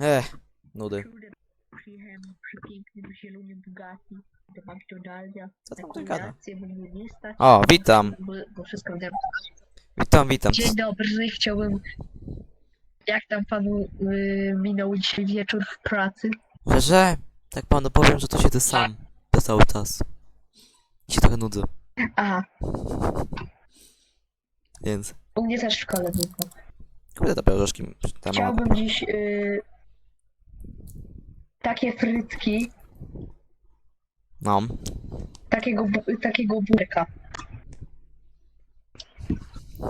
Ech, nudy. Przyjechałem zielonym Bugatti do McDonalda. Co tam ty gada? O, witam. Witam, witam. Dzień dobry, chciałbym... Jak tam panu y, minął dzisiaj wieczór w pracy? Że, tak panu powiem, że to siedzę sam przez cały czas. I się trochę nudzę, Aha, więc... u mnie też w szkole tylko. Kurde, te pierożki tam. Chciałbym dziś y, takie frytki, No. takiego, bu- takiego burka.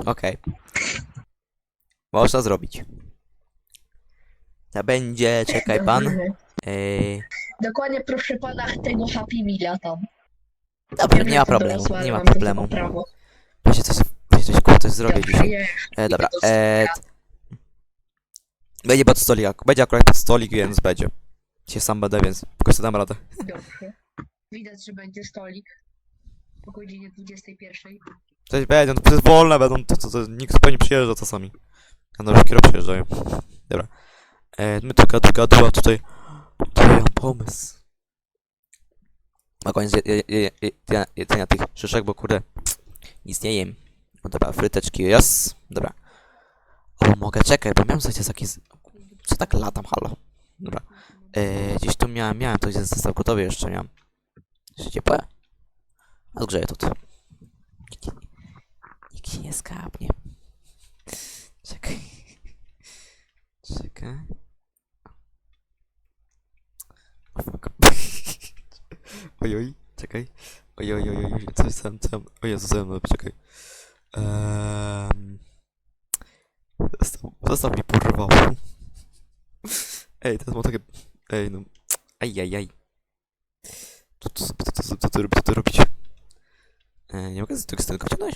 Okej. Można zrobić. To będzie, czekaj pan. Dobry. Ej, Dokładnie proszę pana tego Happy Meala tam. dobra, nie ma problemu, nie ma problemu. Wiecie coś, wiecie coś, kurwa, coś zrobię Dobrze, dzisiaj. je- E, dobra, do e, będzie pod stolik, ak- będzie akurat pod stolik, więc będzie. Się sam będę, więc jakoś sobie dam radę. Dobrze. Widać, że będzie stolik o godzinie 21. Coś będą, to jest wolne będą, to, to, to nikt zupełnie nie przyjeżdża czasami. A nowe kierowcy przyjeżdżają. Dobra. E, my tu gadu, gadu, a tutaj... Tutaj mam pomysł. Na koniec je- je- je- je- je- jedzenia tych szyszek, bo kurde, nic nie jem. No dobra, fryteczki, jas. Dobra. O, mogę, czekaj, bo miałem coś taki... z- Co tak latam, halo? Dobra. E, gdzieś tu miałem, miałem coś ze zestaw gotowy jeszcze miałem. Jeszcze ciepłe? A zgrzeję to. tu. Nikt się nie skapnie. Czekaj. Czekaj. O fuck. Ojoj, czekaj. Ojoj, ojoj, ojoj, coś sam, sam. O Jezu, ze mną, czekaj. Um... Zostaw mi porwał. Ej, teraz mam takie... Ej, no... Aj, aj, aj. Co, co, co, co, co, co, co, co ty robicie? E, nie mogę z tego stylka wciągnąć?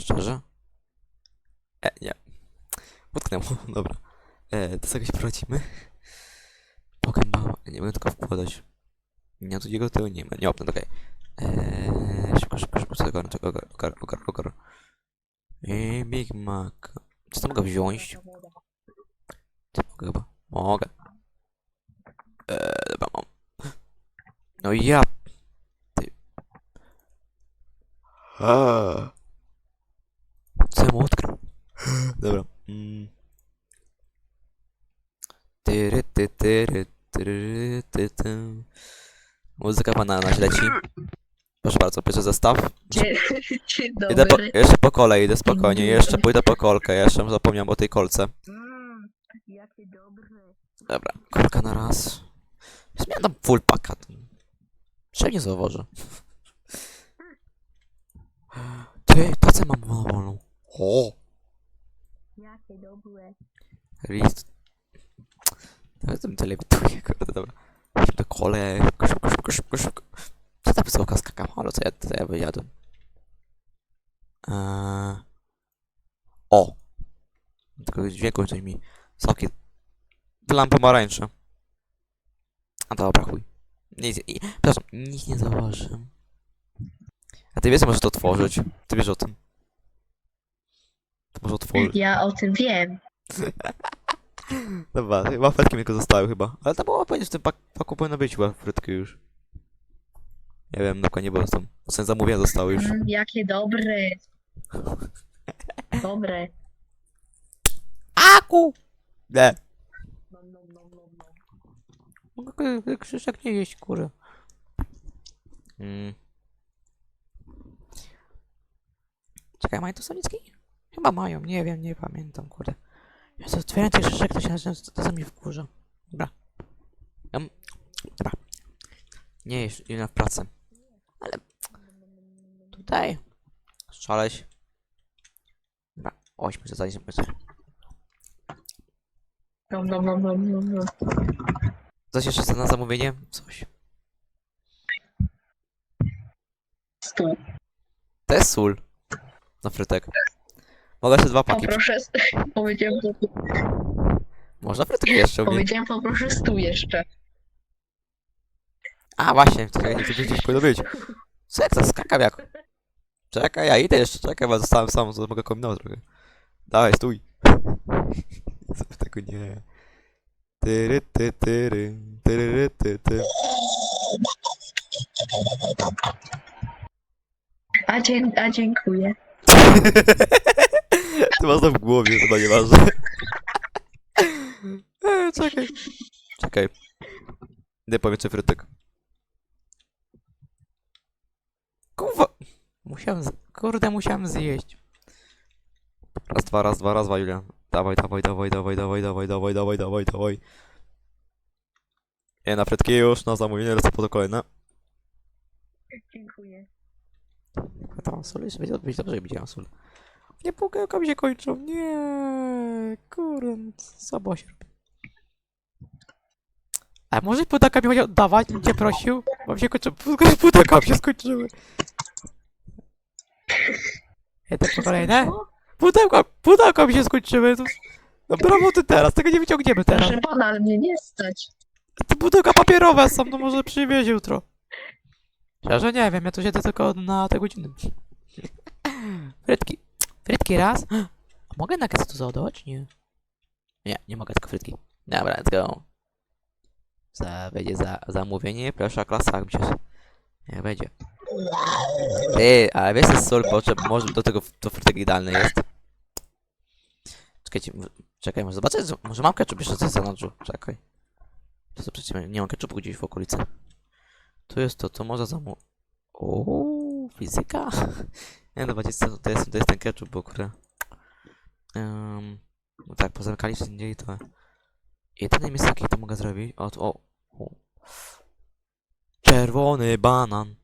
Szczerze? E, nie. Utknęło, dobra. E, to sobie jakoś poradzimy. Pokemba, nie mogę tylko wkładać. Nie, tu jego tyłu nie ma, nie opnę, okej. Eee, szybko, szybko, szybko, co ogarnę, ogar, ogar, ogar, ogar. I Big Mac. Co to mogę wziąć? Co mogę chyba? Mogę. Eee, dobra, mam. No ja... Ty... Aaa. Co ja mu odkrył? Dobra. Mm. Tyry, ty, tyry, tyry, ty, ty. Muzyka pana na leci. Proszę bardzo, pierwszy zestaw. Dzień, dzień Idę po, dobry. jeszcze po kolei, idę spokojnie. Jeszcze pójdę po kolkę. Jeszcze zapomniałem o tej kolce. Mm, jakie dobre. Dobra, kolka na raz. Zmieniam tam full packa. Czemu nie zauważy? Ty, tacę mam wolną. O! Jakie dobre. List. Nawet tym tyle lewituję, kurde, dobra. Do kole, szybko, szybko, szybko, szybko, szybko. Co ta wysoka skakam? Halo, co ja, co ja wyjadłem? Eee... O! Tylko dźwięku coś mi... Soki... Wylam pomarańcze. A dobra, chuj. Nic, i, przepraszam, nic nie zauważyłem. A ty wiesz, że możesz to otworzyć. Ty wiesz o tym. To może otworzyć. Ja o tym wiem. Dobra, frytki mi tylko zostały chyba. Ale to było pewnie w tym pak paku powinno być frytki już. Nie wiem, dokładnie, bo tam w sensie zamówienia zostały już. Mm, jakie dobre. Dobre. Aku! Nie. Mogę krzyżek nie jeść, kurę. Mm. Czekaj, mają tu sonicki? Chyba mają, nie wiem, nie pamiętam, kurde. Jezu, otwieram tych szyszek, to się zaczyna czasami wkurza. Dobra. Um, dobra. Nie jest inna w pracy. Ale... Tutaj. Szaleć. Dobra, ośmy zadaliśmy myślę. No, no, no, no, no, no. Coś jeszcze na zamówienie? Coś. Stół. To jest sól. Na frytek. Mogę jeszcze dwa paki. Poproszę, powiedziałem, Można frytek jeszcze u mnie. powiedziałem poproszę stół jeszcze. A właśnie, czekaj, nie gdzieś powinno być. Co jak to skakam jak? Czekaj, ja idę jeszcze, czekaj, bo zostałem sam, to mogę kombinować trochę. Dawaj, stój. Co tego nie. Tyry, ty, tyry, tyry, ty, ty. A, dzie- a dziękuję. Ty masz to w głowie, chyba nieważne. Eee, czekaj. Czekaj. Idę po więcej frytek. Kurwa. Musiałem, z... kurde, musiałem zjeść. Raz, dwa, raz, dwa, raz, dwa, Julia. Dawaj, dawaj, dawaj, dawaj, dawaj, dawaj, dawaj, dawaj, dawaj, dawaj. Nie, na frytki już, na zamówienie, lecę po to kolejne. Dziękuję. A tam sól jest, będzie być dobrze, widziałem sól. Nie, pudełka mi się kończą, nie, kurde, co było się robi? A może pudełka mi chodzi oddawać, bym cię prosił? Bo mi się kończą, pu- pudełka mi się skończyły. Jeden po kolejne? Pudełka, pudełka mi się skończyły. To... No brawo ty teraz, tego nie wyciągniemy teraz. Proszę pana, mnie nie stać. Te pudełka papierowe są, no może przywieź jutro. Szczerze nie wiem, ja tu siedzę tylko na te godziny. Frytki. Frytki raz. A mogę na tu załadować? Nie. Nie, nie mogę, tylko frytki. Dobra, let's go. Za, będzie za, zamówienie, pierwsza klasa, myślisz? Nie będzie. Ty, ale wiesz, jest sól, może do tego to frytek idealny jest. Czekajcie, czekaj, może zobaczę, że- może mam ketchup jeszcze za zanadrzu. Czekaj. To przecież nie mam ketchupu gdzieś w okolicy. Tu jest to, to może zamu... Ooo, fizyka? Nie będzie to, to, jest, to jest ten ketchup, bo kurde... Um, no tak, pozamykali się indziej to... Jedyne miejsce, jakie to mogę zrobić... O, o, o. Czerwony banan.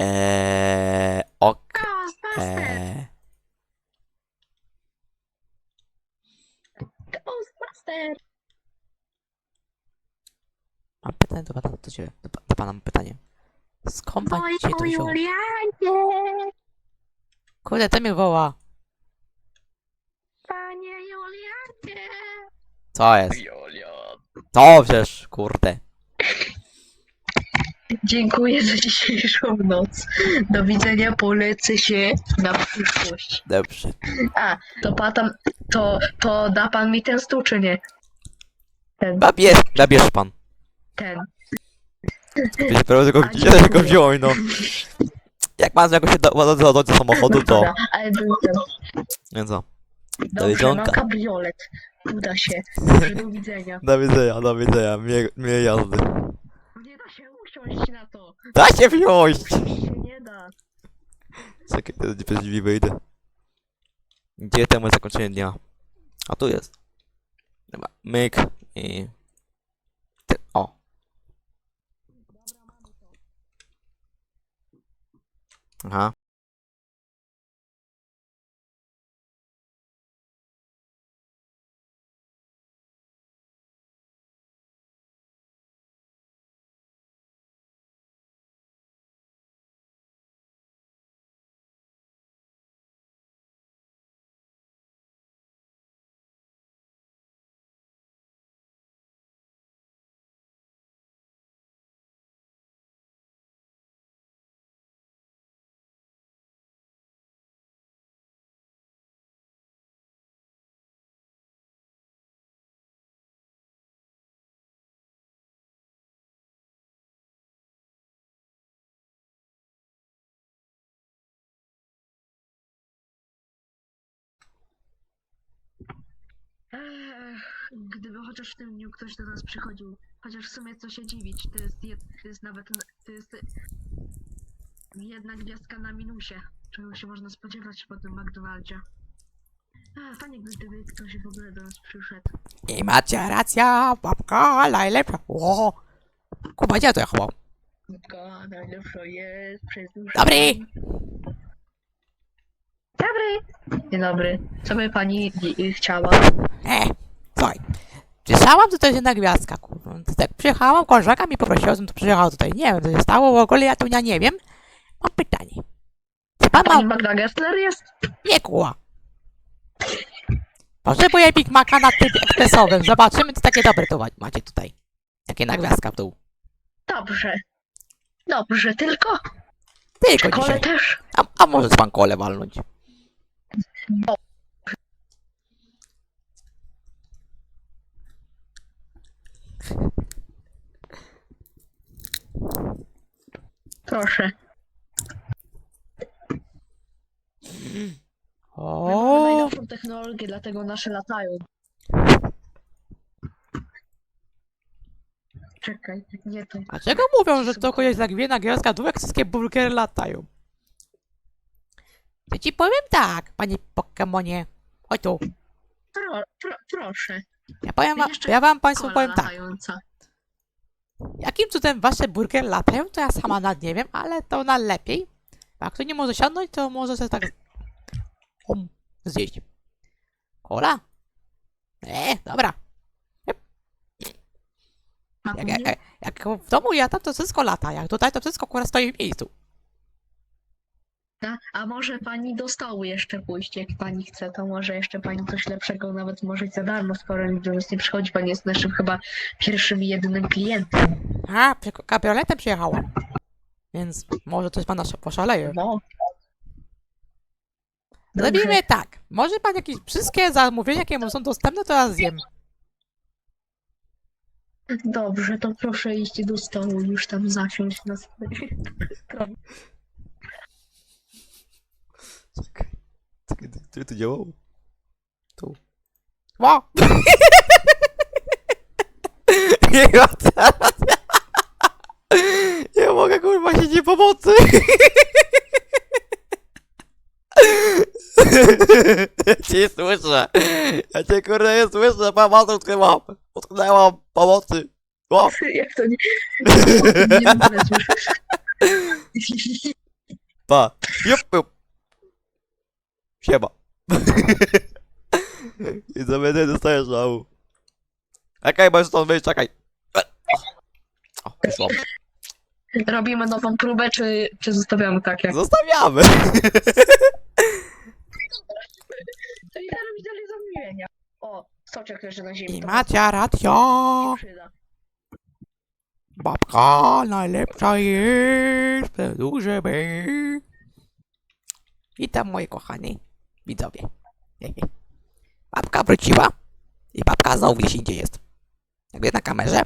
Eee, ok. Ghostbuster! Eee, Ghostbuster! mam pytanie do pana, do ciebie, do, pa- do pana mam pytanie. Skąd pan dzisiaj to wziął? Julianie! Kurde, to mnie woła. Panie Julianie! Co jest? Julian! To przecież, kurde. Dziękuję za dzisiejszą noc. Do widzenia, polecę się na przyszłość. Dobrze. A, to pan tam, to, to da pan mi ten stół, czy nie? Ten, Nabierz, nabierz pan. ten. Wiecie, prawie tego, A, dziękuję. wziąłem, no. Jak pan jakoś się do, do, do, do samochodu, to... Dobra, ale był ten. Nie co. Dobrze, widzonka. no kabriolet. Uda się. Do widzenia. Do widzenia, do widzenia. Miłe, miłej jazdy. Nie usiąść na to. Da się wziąć! Się nie da. Czekaj, teraz przez drzwi wyjdę. Gdzie temu zakończenie dnia? A tu jest. Dobra, myk i... Ech, Gdyby chociaż w tym dniu ktoś do nas przychodził, chociaż w sumie co się dziwić, to jest, jed, to jest nawet, to jest jedna gwiazdka na minusie, czego się można spodziewać po tym McDonaldzie. Ech, Fajnie, gdyby ktoś w ogóle do nas przyszedł. I macie racja, babka najlepsza. O! Kuba, gdzie to jechał? Matka najlepsza jest przez. Dobry! Dzień dobry. Co by pani i- chciała? E, słuchaj. Przyjechałam tutaj jedna gwiazdka, kurwa. To Tak, przyjechałam, koleżanka mi poprosiła, żebym tu przyjechał tutaj. Nie wiem, co się stało, w ogóle ja tu ja nie wiem. Mam pytanie. Czy pan ma... Pani Magda Gessler jest? Nie kuła. Potrzebuję Big Maca na trybie ekspresowym. Zobaczymy, co takie dobre tu ma- macie tutaj. Takie na gwiazdka w dół. Dobrze. Dobrze, tylko Tylko kole dzisiaj. też. A, a może pan kole walnąć? No. Proszę. My mamy O, najnowszą technologię, dlatego nasze latają. Czekaj, nie to. a czego mówią, że to jest jak wiena gierska, tu jak wszystkie burgery latają? To ci powiem tak, panie Pokemonie. Chodź tu. Pro, pro, proszę. Ja powiem wam, Jeszcze ja wam państwu Kola powiem tak. latająca. Jakim cudem wasze burgery latają, to ja sama nad nie wiem, ale to na lepiej. Bo Jak to nie może siadnąć, to może sobie tak om, zjeść. Kola? Nie, dobra. Jak, jak, jak w domu ja tam to wszystko lata, jak tutaj to wszystko kurwa stoi w miejscu. A, a może pani do stołu jeszcze pójść, jak pani chce, to może jeszcze pani coś lepszego nawet może za darmo, skoro do nas nie przychodzi. Pani jest naszym chyba pierwszym i jedynym klientem. A, przy- kabrioletem przyjechałam. Więc może coś pana sz- poszaleje. No. Dobrze. Zrobimy tak. Może pan jakieś wszystkie zamówienia, jakie mu są dostępne, to ja zjem. Dobrze, to proszę iść do stołu, już tam zasiąść na swoje. Czekaj. Czekaj, gdzie to działało? Tu. Ło! Nie ma teraz. Nie mogę kurwa się nie pomocy. Ja cię nie słyszę. Ja cię kurde nie słyszę. Pomocy utknęłam. Utknęłam. Pomocy. Ło! Jak to nie... Nie mogę słyszeć. Pa. Jup, jup. Siema. I za mnie nie dostajesz żału. Okej, możesz stąd wyjść, czekaj. O, wyszłam. Robimy nową próbę, czy, czy zostawiamy tak jak... Zostawiamy. To idę robić dalej zamówienia. O, soczek leży na ziemi. I to macie rację. się przyda. Babka najlepsza jest. Duże by. Witam moi kochani widzowie. Babka wróciła. I babka znowu gdzieś indziej jest. Jakby na kamerze.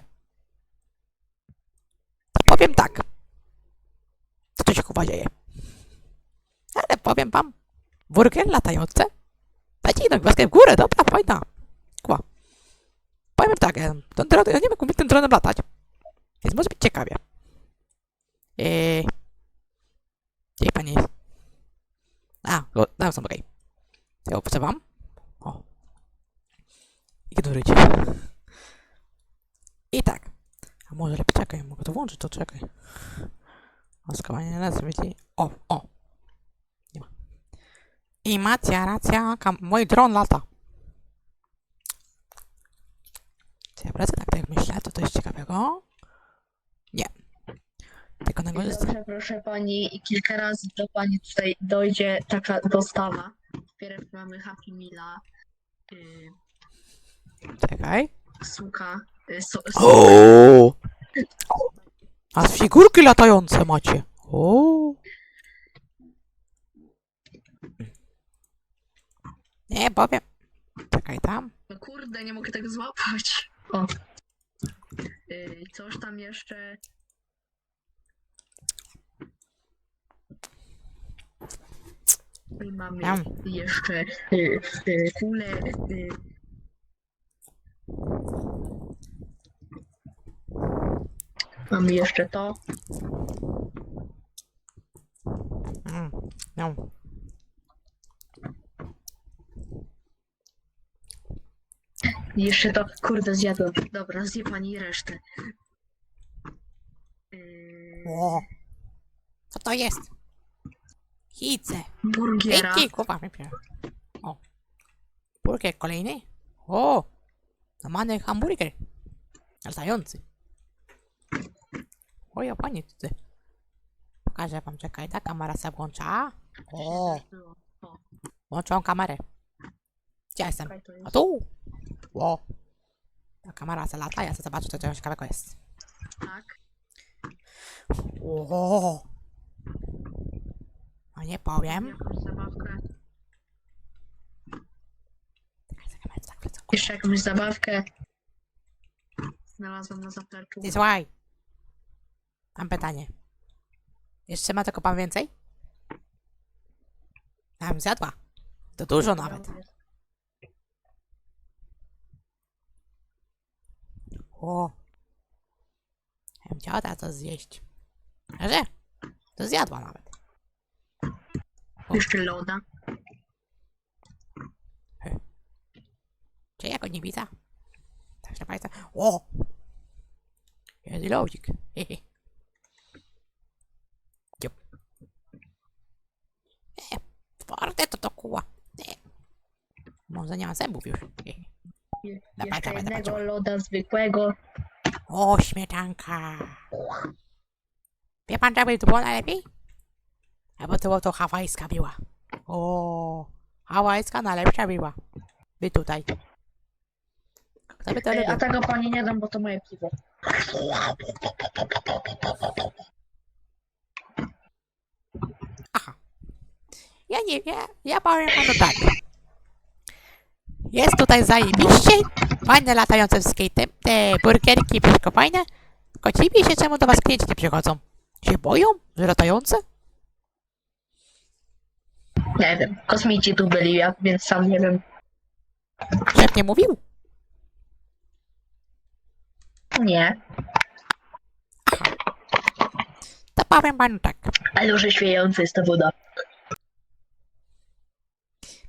To powiem tak. Co tu się chyba dzieje? Ale powiem wam. Burger latające. Dajcie jedną gwiazdkę w górę, dobra, fajna. Kła. Powiem tak, ten dron, ja nie wiem jak tym dronem latać. Więc może być ciekawie. Eee... Gdzie pani jest? A, tam są, okej. Ja obserwam. O. Ignoruję. I tak. A może lepiej czekaj, mogę to włączyć, to czekaj. Maskowanie nazwy, wiecie? O, o. Nie ma. I macie racja, kam- mój dron lata. Czy ja wracę tak, tak jak myślę, to to jest ciekawego? Nie. Tylko jest... Dobrze, proszę pani, i kilka razy do pani tutaj dojdzie taka dostawa. Wpierw mamy Happy Meala, y, Czekaj. suka, y, so, so, O! A z figurki latające macie. O! Nie powiem. Czekaj tam. no kurde, nie mogę tego złapać. O. Y, coś tam jeszcze. I mamy Tam. jeszcze y, y, kulę. Y, mamy jeszcze to. Mm, no. Jeszcze to. Kurde, zjadłem. Dobra, zje pani resztę. Y, O! Co to jest? Chice. burgiera. Dzięki, kupa. O. Burger kolejny? O! Normalny hamburger. Latający. O, ja panie tutaj. Pokażę wam, czekaj, ta kamera się włącza. O! O, Włączam kamerę. Gdzie jestem? to A tu! Ło! Ta kamera se lata, ja chcę zobaczyć, co coś ciekawego jest. Tak. O! No nie powiem. Jakąś zabawkę. Jeszcze jakąś zabawkę. Znalazłam na zapleczu. Ty słuchaj. Mam pytanie. Jeszcze ma tylko pan więcej? Tam zjadła. To dużo nawet. O. Ja bym chciała teraz to zjeść. A że? To zjadła nawet. Jeszcze loda. Czy jako nie widzę? Tak się państwa. O! Jest lodzik. Hehe. Dziup. E, twarde to to kuła. E. Może nie ma zębów już. Hehe. Dawaj, Jeszcze dawaj, dawaj, jednego dawaj. loda zwykłego. O, śmietanka. Wie pan, co by to było najlepiej? Albo to było to hawajska biła. O, hawajska najlepsza biła. Wy tutaj. Kto by to Ej, a lubił? tego pani nie dam, bo to moje piwo. Aha. Ja nie wiem, ja powiem panu tak. Jest tutaj zajebiście, fajne latające skatem, te burgerki wszystko fajne, tylko dziwię się czemu do was klienci nie przychodzą. Się boją, że latające? Nie wiem, kosmici tu byli, ja, więc sam nie wiem. Szef nie mówił? Nie, To powiem panu tak. ale już śmiejąca jest ta woda.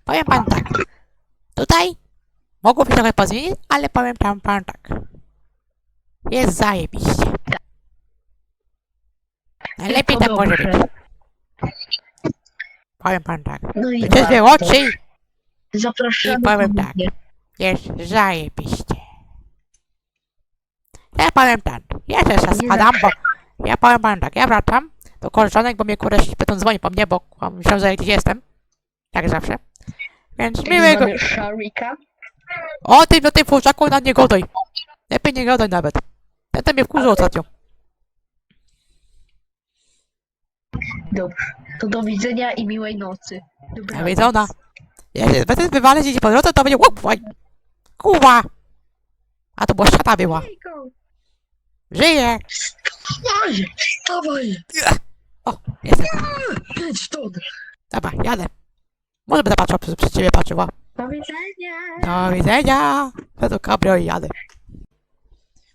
Powiem panu tak. Tutaj mogłoby trochę pozmienić, ale powiem tam panu tak. Jest zajebiście. Najlepiej tak może być. Powiem panu tak. No i Wytrzeźwie bardzo. oczy Zapraszamy I powiem tak. jest zajebiście. Ja powiem tak. Ja też raz Nie bo... Ja powiem panu tak. Ja wracam do koleżanek, bo mnie kurde będą dzwoni po mnie, bo myślą, że gdzieś jestem. Jak zawsze. Więc miłego... Sharika. O, ty do tej furczaku na nie godaj. Lepiej nie gadaj nawet. Ten to mnie wkurzył ostatnio. Dobrze. To do widzenia i miłej nocy. Ja Dobranoc. wiedzona. Jak będę wywalę się po drodze, to będzie łup, faj. Kuwa. A to była szata była. Żyje. Dawaj, dawaj, O, jestem. jedź stąd. Dobra, jadę. Może będę patrzył przez, przez ciebie patrzyła. Do widzenia. Do widzenia. To do cabrio i jadę.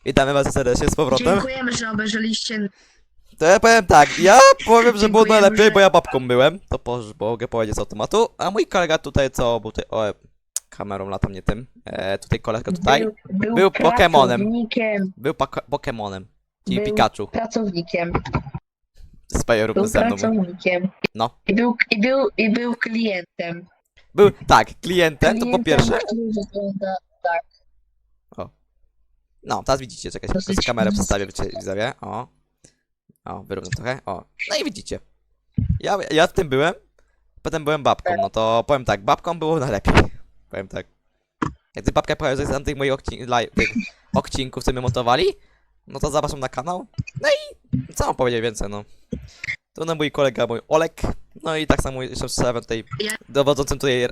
Witamy was serdecznie z powrotem. Dziękujemy, że obejrzeliście. To ja powiem tak, ja powiem, że było Dziękujemy, najlepiej, bo ja babką byłem. To po, mogę powiedzieć z automatu. A mój kolega tutaj, co był tutaj, o, kamerą latam, nie tym. E, tutaj kolega tutaj Był, był, był Pokemonem. Pracownikiem. był paka- Pokemonem. Czyli Był Pikachu. Pracownikiem. Spaję Był równo ze mną. pracownikiem. No. I był, i był, i był klientem. Był, tak, klientem, to po Klientem, pierwsze. który wygląda tak. No, teraz widzicie, czekajcie, Dosyć przez kamerę przedstawię wiecie, widzowie. O. O, wyrównam trochę. O. No i widzicie. Ja, ja w tym byłem, potem byłem babką, no to powiem tak, babką było najlepiej. Powiem tak. Jak ty babka powie, że z tych moich odcin- live, tych odcinków, co my montowali, no to zapraszam na kanał. No i co mam powiedzieć więcej, no. To no mój kolega, mój Olek, no i tak samo jeszcze szefem tutaj, dowodzącym tutaj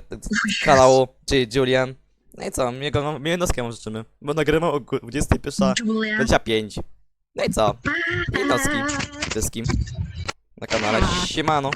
kanału, czyli Julian. No i co, miłego, miłej nocki wam życzymy, bo nagrywam o 21. Julia. 25. No i co? I nocki wszystkim na kanale. Siemano.